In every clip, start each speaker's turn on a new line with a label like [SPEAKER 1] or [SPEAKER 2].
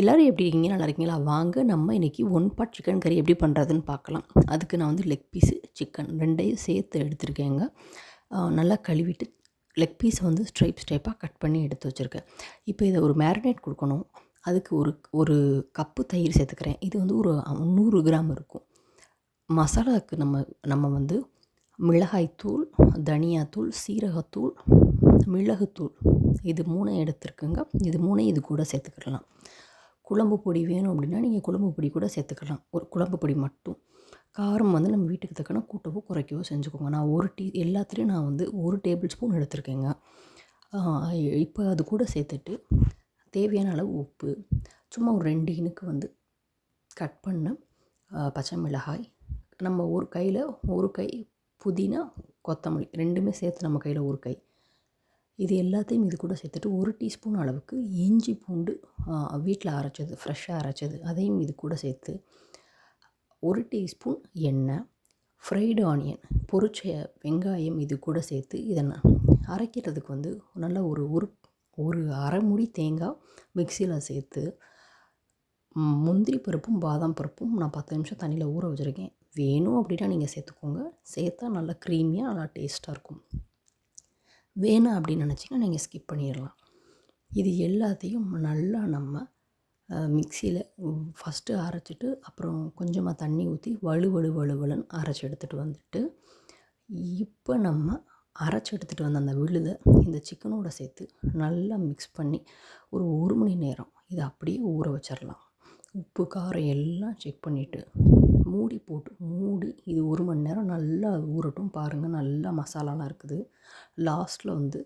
[SPEAKER 1] எல்லோரும் எப்படி இருக்கீங்க நல்லா இருக்கீங்களா வாங்க நம்ம இன்றைக்கி ஒன் பாட் சிக்கன் கறி எப்படி பண்ணுறதுன்னு பார்க்கலாம் அதுக்கு நான் வந்து லெக் பீஸு சிக்கன் ரெண்டையும் சேர்த்து எடுத்திருக்கேங்க நல்லா கழுவிட்டு லெக் பீஸை வந்து ஸ்ட்ரைப் ஸ்ட்ரைப்பாக கட் பண்ணி எடுத்து வச்சுருக்கேன் இப்போ இதை ஒரு மேரினேட் கொடுக்கணும் அதுக்கு ஒரு ஒரு கப்பு தயிர் சேர்த்துக்கிறேன் இது வந்து ஒரு நூறு கிராம் இருக்கும் மசாலாவுக்கு நம்ம நம்ம வந்து மிளகாய் தூள் தனியாத்தூள் சீரகத்தூள் மிளகுத்தூள் இது மூணு எடுத்துருக்குங்க இது மூணையும் இது கூட சேர்த்துக்கலாம் குழம்பு பொடி வேணும் அப்படின்னா நீங்கள் குழம்பு பொடி கூட சேர்த்துக்கலாம் ஒரு குழம்பு பொடி மட்டும் காரம் வந்து நம்ம வீட்டுக்கு தக்கன கூட்டவோ குறைக்கவோ செஞ்சுக்கோங்க நான் ஒரு டீ எல்லாத்துலேயும் நான் வந்து ஒரு டேபிள் ஸ்பூன் எடுத்திருக்கேங்க இப்போ அது கூட சேர்த்துட்டு தேவையான அளவு உப்பு சும்மா ஒரு ரெண்டு இனுக்கு வந்து கட் பண்ண பச்சை மிளகாய் நம்ம ஒரு கையில் ஒரு கை புதினா கொத்தமல்லி ரெண்டுமே சேர்த்து நம்ம கையில் ஒரு கை இது எல்லாத்தையும் இது கூட சேர்த்துட்டு ஒரு டீஸ்பூன் அளவுக்கு இஞ்சி பூண்டு வீட்டில் அரைச்சது ஃப்ரெஷ்ஷாக அரைச்சது அதையும் இது கூட சேர்த்து ஒரு டீஸ்பூன் எண்ணெய் ஃப்ரைடு ஆனியன் பொரிச்ச வெங்காயம் இது கூட சேர்த்து இதை அரைக்கிறதுக்கு வந்து நல்ல ஒரு ஒரு ஒரு அரைமுடி தேங்காய் மிக்சியில் சேர்த்து முந்திரி பருப்பும் பாதாம் பருப்பும் நான் பத்து நிமிஷம் தண்ணியில் ஊற வச்சுருக்கேன் வேணும் அப்படின்னா நீங்கள் சேர்த்துக்கோங்க சேர்த்தா நல்லா க்ரீமியாக நல்லா டேஸ்ட்டாக இருக்கும் வேணாம் அப்படின்னு நினச்சிங்க நீங்கள் ஸ்கிப் பண்ணிடலாம் இது எல்லாத்தையும் நல்லா நம்ம மிக்சியில் ஃபஸ்ட்டு அரைச்சிட்டு அப்புறம் கொஞ்சமாக தண்ணி ஊற்றி வலு வலு வலுன்னு அரைச்சி எடுத்துகிட்டு வந்துட்டு இப்போ நம்ம அரைச்சி எடுத்துகிட்டு வந்த அந்த விழுதை இந்த சிக்கனோட சேர்த்து நல்லா மிக்ஸ் பண்ணி ஒரு ஒரு மணி நேரம் இதை அப்படியே ஊற வச்சிடலாம் உப்பு காரம் எல்லாம் செக் பண்ணிவிட்டு மூடி போட்டு மூடி இது ஒரு மணி நேரம் நல்லா ஊறட்டும் பாருங்கள் நல்லா மசாலாலாம் இருக்குது லாஸ்ட்டில் வந்து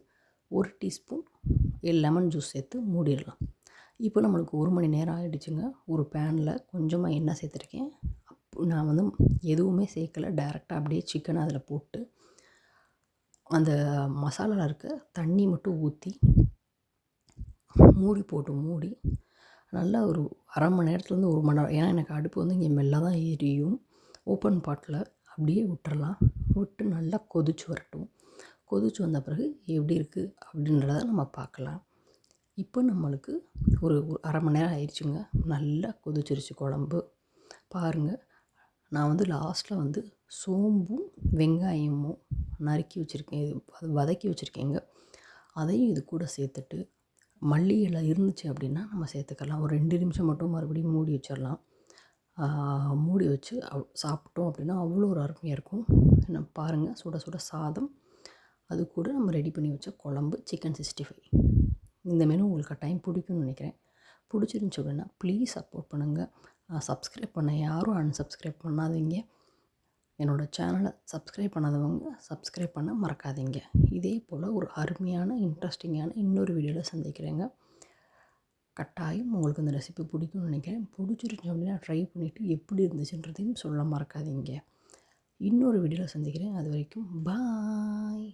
[SPEAKER 1] ஒரு டீஸ்பூன் லெமன் ஜூஸ் சேர்த்து மூடிடலாம் இப்போ நம்மளுக்கு ஒரு மணி நேரம் ஆகிடுச்சுங்க ஒரு பேனில் கொஞ்சமாக எண்ணெய் சேர்த்துருக்கேன் அப்போ நான் வந்து எதுவுமே சேர்க்கலை டேரெக்டாக அப்படியே சிக்கனை அதில் போட்டு அந்த மசாலாவில் இருக்க தண்ணி மட்டும் ஊற்றி மூடி போட்டு மூடி நல்லா ஒரு அரை மணி நேரத்துலேருந்து ஒரு மணி நேரம் ஏன்னா எனக்கு அடுப்பு வந்து இங்கே மெல்ல தான் எரியும் ஓப்பன் பாட்டில் அப்படியே விட்டுறலாம் விட்டு நல்லா கொதிச்சு வரட்டும் கொதித்து வந்த பிறகு எப்படி இருக்குது அப்படின்றத நம்ம பார்க்கலாம் இப்போ நம்மளுக்கு ஒரு அரை மணி நேரம் ஆயிடுச்சுங்க நல்லா கொதிச்சிருச்சு குழம்பு பாருங்கள் நான் வந்து லாஸ்ட்டில் வந்து சோம்பும் வெங்காயமும் நறுக்கி வச்சுருக்கேன் இது வதக்கி வச்சுருக்கேங்க அதையும் இது கூட சேர்த்துட்டு மல்லி இலை இருந்துச்சு அப்படின்னா நம்ம சேர்த்துக்கலாம் ஒரு ரெண்டு நிமிஷம் மட்டும் மறுபடியும் மூடி வச்சிடலாம் மூடி வச்சு சாப்பிட்டோம் அப்படின்னா அவ்வளோ ஒரு அருமையாக இருக்கும் நம்ம பாருங்கள் சுட சுட சாதம் அது கூட நம்ம ரெடி பண்ணி வச்ச குழம்பு சிக்கன் சிக்ஸ்டி ஃபைவ் இந்த மெனு உங்களுக்கு டைம் பிடிக்கும்னு நினைக்கிறேன் பிடிச்சிருந்துச்சி அப்படின்னா ப்ளீஸ் சப்போர்ட் பண்ணுங்கள் சப்ஸ்கிரைப் பண்ண யாரும் அன்சப்ஸ்கிரைப் பண்ணாதீங்க என்னோடய சேனலை சப்ஸ்கிரைப் பண்ணாதவங்க சப்ஸ்கிரைப் பண்ண மறக்காதீங்க இதே போல் ஒரு அருமையான இன்ட்ரெஸ்டிங்கான இன்னொரு வீடியோவில் சந்திக்கிறேங்க கட்டாயம் உங்களுக்கு இந்த ரெசிபி பிடிக்கும்னு நினைக்கிறேன் பிடிச்சிருந்துச்சு அப்படின்னா ட்ரை பண்ணிவிட்டு எப்படி இருந்துச்சுன்றதையும் சொல்ல மறக்காதீங்க இன்னொரு வீடியோவில் சந்திக்கிறேன் அது வரைக்கும் பாய்